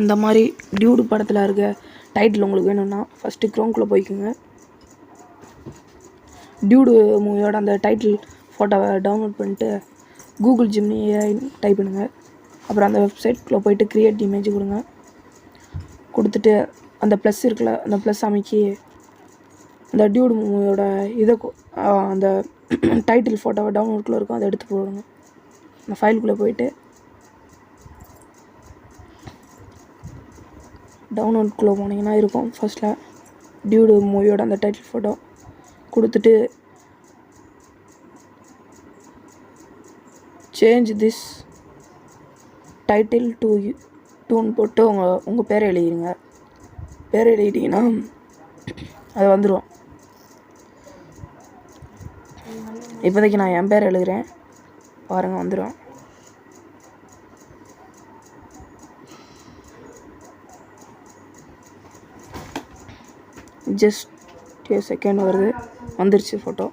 இந்த மாதிரி டியூடு படத்தில் இருக்க டைட்டில் உங்களுக்கு வேணும்னா ஃபஸ்ட்டு க்ரோம்குள்ளே போய்க்குங்க. டியூடு மூவியோட அந்த டைட்டில் ஃபோட்டோவை டவுன்லோட் பண்ணிட்டு கூகுள் ஜிம்னி டைப் பண்ணுங்கள் அப்புறம் அந்த வெப்சைட்குள்ளே போயிட்டு க்ரியேட் இமேஜ் கொடுங்க. கொடுத்துட்டு அந்த ப்ளஸ் இருக்குல்ல அந்த ப்ளஸ் அமைக்கி அந்த டியூடு மூவியோட இதை அந்த டைட்டில் ஃபோட்டோவை டவுன்லோட்குள்ளே இருக்கும் அதை எடுத்து போடுங்க. அந்த ஃபைலுக்குள்ளே போயிட்டு டவுன்லோட்குள்ளே போனீங்கன்னா இருக்கும். ஃபர்ஸ்ட்டில் டியூடு மூவியோட அந்த டைட்டில் ஃபோட்டோ கொடுத்துட்டு change this title to dune போட்டு உங்கள் உங்கள் பேரை எழுதிடுங்க. பேரை எழுதிட்டிங்கன்னா அது வந்துடும் இப்போதைக்கு நான் என் பேர் எழுதுகிறேன் பாருங்கள் வந்துடும் ஜஸ்ட் செகண்ட் வருது வந்துருச்சு ஃபோட்டோ